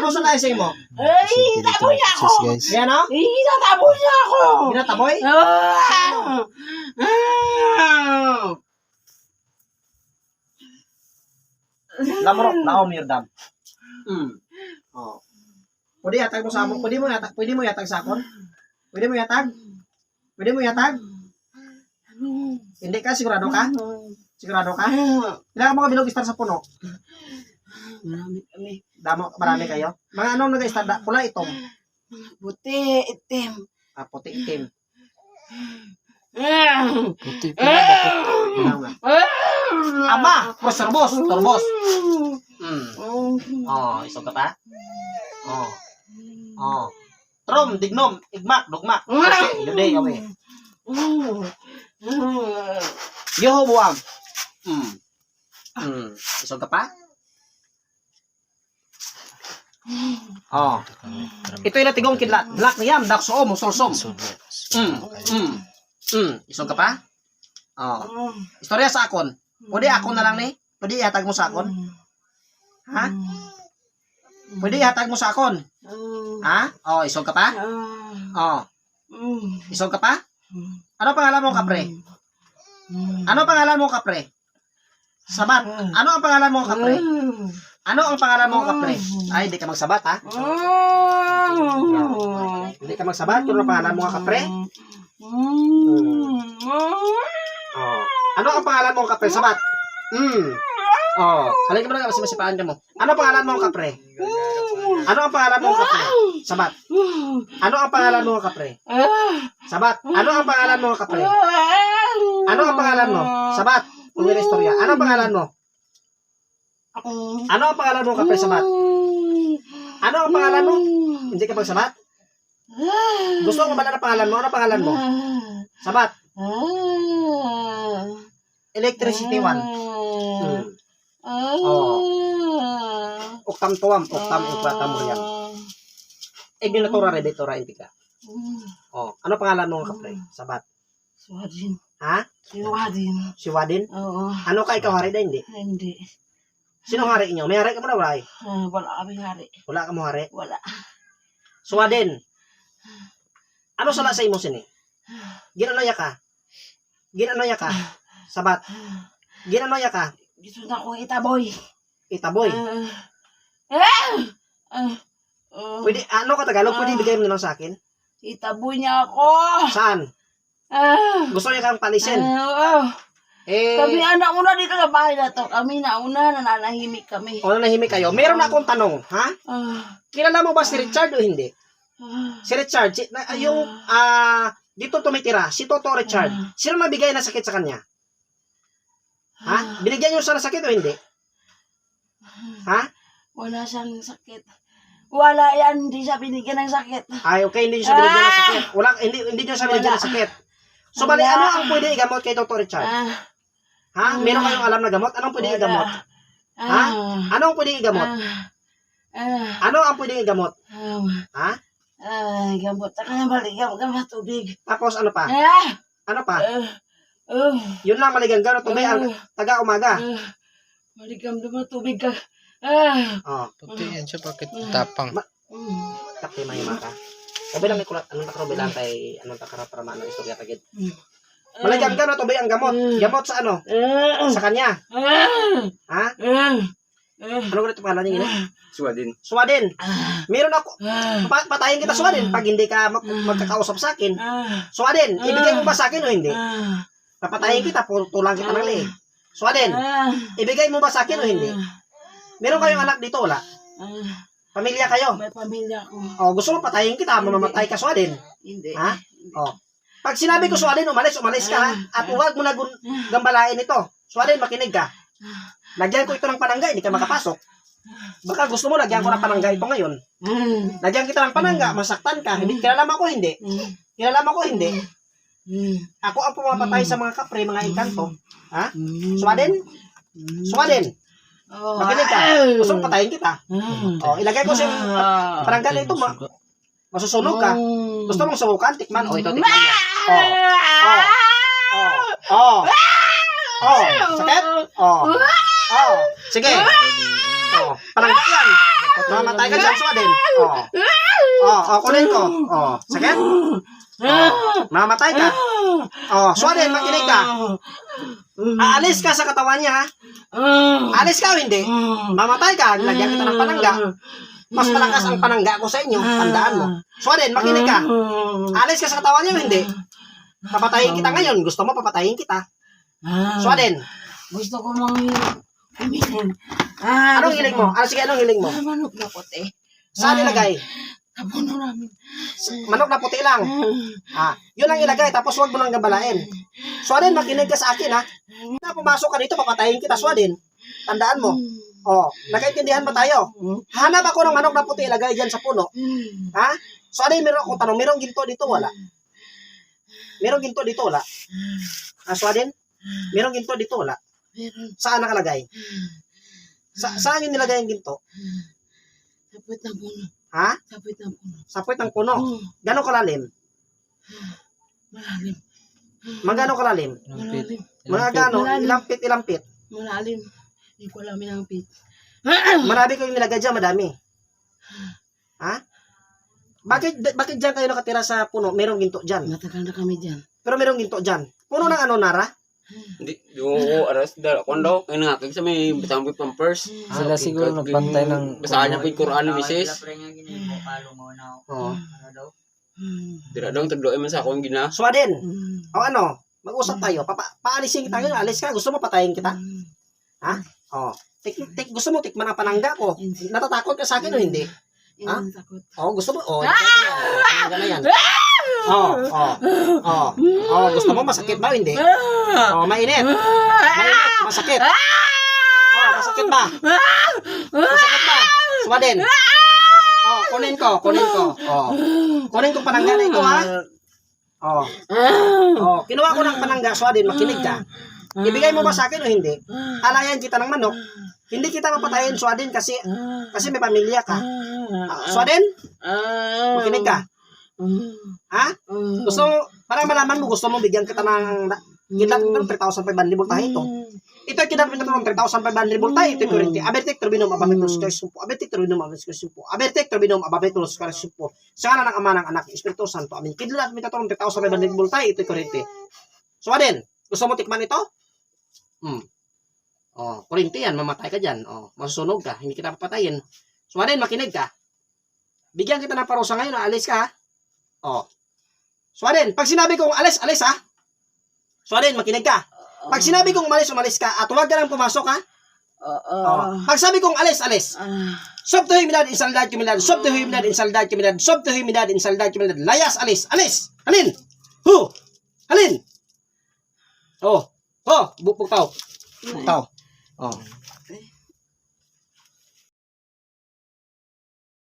Ano sa naising mo? Ay, tabo niya ako. Sis guys. Yan o? Ay, tabo niya ako. Ginataboy? Ah! Ah! Lamrok, laom dam. Hmm. Oh. Pwede yatag mo sa amon. Pwede mo yatag, pwede mo yatag sa akon? Pwede mo yatag? Pwede mo yatag? Hindi ka sigurado ka? Sigurado ka? Bilog istar sa puno? Marami kami. Damo, marami kayo. Mga anong nag-istar? Da- Pula itong. Buti, itim. Ah, puti itim. Ah! Puti bakit? Ilaw nga. Ama! Bos, turbos! Turbos! Hmm. Oh, isog ka pa? Oh. Oh. Trom, dignom, igmak, dugmak. Kasi, yun day, okay. Yoho buwag. Hmm. Hmm. Isog ka pa? Oh. Ito yung natigong kidlat. Black na yan, dak soom, musolsom. Hmm. Hmm. Hmm. Isog ka pa? Oh. Istorya sa akon. Pwede akon na lang ni? Pwede ihatag mo sa akon? Ha? Pwede ihatag mo sa akon? Ha? Oh, isog ka pa? Oh. Isog ka pa? Ano pangalan mo, kapre? Ano pangalan mo, kapre? Sabat. Ano ang pangalan mo, kapre? Ano ang pangalan mo, kapre? Ay, hindi ka magsabat, ha? Hindi ka magsabat. Ano ang pangalan mo, kapre? Oh. Ano ang pangalan mo, kapre? Sabat. Hmm. Oh. Halika mo na kasi masipaan ka mo. Ano ang pangalan mo, kapre? Ano ang pangalan mo, kapre? Sabat. Ano ang pangalan mo, kapre? Sabat. Ano ang pangalan mo, kapre? Ano ang pangalan mo? Sabat. May istorya. Ano ang pangalan mo? Ano ang pangalan mo, kapre? Sabat. Ano ang pangalan mo? Hindi ka magsabat? Gusto ko ba na pangalan mo? Ano ang pangalan mo? Sabat. Electricity 1. Hmm. Oktam tuwam. Oktam ikwata mo yan. Eh, binatura rin dito ra ka. Oh, ano pangalan mo, kapre? Sabat. Swadin. Ha? Swadin. Si Wadin? Oo. Ano ka ikaw hari na hindi? Hindi. Sino hari inyo? May hari ka mo na wala? eh? Wala kami hari. Wala ka mo hari? Wala. Suwaden. Ano sala sa imo sini? Ginanoya ka? Ginanoya ka? Sabat. Ginanoya ka? Gusto na akong itaboy. Itaboy. Ah. Ah. Ah. Ah. Pwede, ano ka Tagalog? Pwede bigay mo na lang sa akin? Itaboy niya ako. Saan? Ah. Gusto niya kang palisin. Ah. Eh, Kami anak una dito sa bahay na to. Kami na una nananahimik kami. o nahimik kayo. Meron na akong tanong, ha? Ah. Kilala mo ba si Richard o hindi? Ah. Si Richard, si, na, yung, ah, dito tumitira, si Toto Richard. Sino nabigay na sakit sa kanya? Ha? Binigyan niyo siya ng sakit o hindi? Ha? Wala siyang sakit. Wala yan. Hindi siya binigyan ng sakit. Ay, okay, hindi niyo siya binigyan ng sakit. Wala, hindi, hindi niyo siya binigyan ng sakit. So, bali, Wala. ano ang pwede igamot kay Dr. Richard? Ah. Ha? Meron kayong alam na gamot? Anong pwede igamot? Ah. Ha? Ano ang pwede igamot? Ah. Ah. Ano ang pwede igamot? Ah. Ha? Ay, gamot. Taka na balik. Gamot, tubig. Tapos, ano pa? Ah. Ano pa? Ah. Ah. Yun lang, maligang gano'n, tubay, ang taga umaga. Ah. Maligam naman tubig ka. Ah. Oh, Puti yan siya bakit tapang? Mm. kapti may mata. Sabi lang ikulat, anong takro bilang kay, anong takara para maano istorya tagid. Maligang gano'n, tubay ang gamot. Gamot sa ano? Ah. Sa kanya. Ah. Ha? Ah. Ah. Ano ganito pangalan niya? Ah. Suwadin. Suwaden. Ah. Meron ako. Ah. Pa patayin kita suwaden pag hindi ka mag- magkakausap sa akin. Ah. Suwaden, ibigay mo ba sa akin o hindi? Ah. Papatayin kita, tulang kita ng leeg. Suwaden, Ah. ibigay mo ba sa akin o hindi? Meron kayong anak dito, wala? Ah. Pamilya kayo. May pamilya ko. O, gusto mo patayin kita, mamamatay ka, Suwaden. Hindi. Ha? O. Pag sinabi ko, Suwaden, umalis, umalis ka, ha? At huwag mo na gun- gambalain ito. Suwaden, makinig ka. Lagyan ko ito ng panangga, hindi ka makapasok. Baka gusto mo, lagyan ko ng panangga ito ngayon. Lagyan kita ng panangga, masaktan ka. Hindi, kilala mo ko, hindi. Kilala mo ko, hindi. Ako ang pumapatay sa mga kapre, mga engkanto. Ha? Mm. Suwaden? Oh. makinig ka. Gusto mo patayin kita. Mm. O, ilagay ko sa Ah. panangga ito, ma- masusunog ka. Mm. Gusto mong subukan? Tikman. O, ito, tikman mo. Oh. Oh. Oh. Oh. Oh. Sakit? Oh. Oh, sige. Oh, palangga yan. Mamatay ka dyan, Swaden. Oh. Oh, oh, kunin ko. Oh, sakit? Oh, mamatay ka. Oh, Swaden, makinig ka. Aalis ka sa katawan niya, ha? Alis ka o hindi? Mamatay ka, lagyan kita ng panangga. Mas malakas ang panangga ko sa inyo, tandaan mo. Swaden, makinig ka. Alis ka sa katawan niya o hindi? Papatayin kita ngayon. Gusto mo papatayin kita. Swaden, Gusto ko mang humingin. Ah, anong hiling mo? Ano sige, anong hiling mo? Ah, manok na puti. Saan ilagay? Tapuno namin. Manok na puti lang. Ah, yun ang ilagay, tapos huwag mo nang gabalain. Swaden, makinig ka sa akin, ha? Na pumasok ka dito, papatayin kita, Swaden. Tandaan mo. Oh, nakaintindihan ba tayo? Hanap ako ng manok na puti, ilagay dyan sa puno. Ha? Swaden, meron akong tanong, merong ginto dito, wala? Merong ginto dito, wala? Ah, Swaden? Merong ginto dito, wala? Saan nakalagay? Sa saan yung nilagay yung ginto? Sapit na puno. Ha? Sapit na puno. Sa puwet ng puno. Oh, Gano'ng kalalim? malalim. Magano kalalim? Malalim. Mga gano? Malalim. Ilang pit, ilang pit? Malalim. Hindi ko alam yung pit. Marami kayong nilagay dyan, madami. Ha? Bakit, bakit dyan kayo nakatira sa puno? Merong ginto dyan. Matagal na kami dyan. Pero merong ginto dyan. Puno ng ano, Nara? Hindi, yung aras dala ko daw. Kaya nakakag sa may bitang may pampers. Sila siguro nagpantay ng... Basahan niya po yung Quran ni Mrs. Oo. Dira daw, tagloy man sa akong gina. Swaden, Hmm. o ano? Mag-usap tayo. Papa, paalisin kita ngayon. Alis ka. Gusto mo patayin kita? Hmm. Oh. Tik, tik, gusto mo tikman ang panangga ko. Natatakot ka sa akin o hindi? Ha? Oh, gusto mo? Oh. Oh, panangga na yan. Oh, oh, oh. Oh, gusto mo masakit ba hindi? Oh, mainit. Mainit, masakit. Oh, masakit ba? Masakit ba? Swaden. Oh, kunin ko, kunin ko. Oh. Kunin ko panangga na ito, ha? Oh. Oh, kinuha ko ng panangga, Swaden, makinig ka. Ibigay mo ba sa akin o hindi? Alayan kita ng manok. Hindi kita mapatayin, Swaden, kasi kasi may pamilya ka. Ah, Swaden, makinig ka. Ha? Gusto mo, para malaman mo, gusto mo bigyan kita ng mo ng 3,500 voltahe ito. Ito ay kidlat mo ng 3,500 voltahe. Ito ay kurente. Abertek turbinum ababetus karisumpo. Abertek turbinum ababetus karisumpo. Abertek turbinum ababetus karisumpo. Sa ngalan ng Ama ng Anak, Espiritu Santo. Amin. Kidlat mo ito ng 3,500 voltahe. Ito ay kurente. So, Aden, gusto mo tikman ito? Hmm. Oh, kurente yan. Mamatay ka dyan. Oh, masusunog ka. Hindi kita papatayin. So, Aden, makinig ka. Bigyan kita ng parusa ngayon. Alis ka, ha? Oh. Swaden, pag sinabi kong alis, alis ha. Swaden, makinig ka. Pag sinabi kong umalis, umalis ka. At huwag ka lang pumasok ha. Oh. Pag sabi kong alis, alis. Sob to humidad, insaldad, humidad. Sob to humidad, insaldad, humidad. Sob to humidad, insaldad, humidad. Layas, alis, alis. Halin. Hu. Halin. Oh. Oh. Bupok tao. Oh.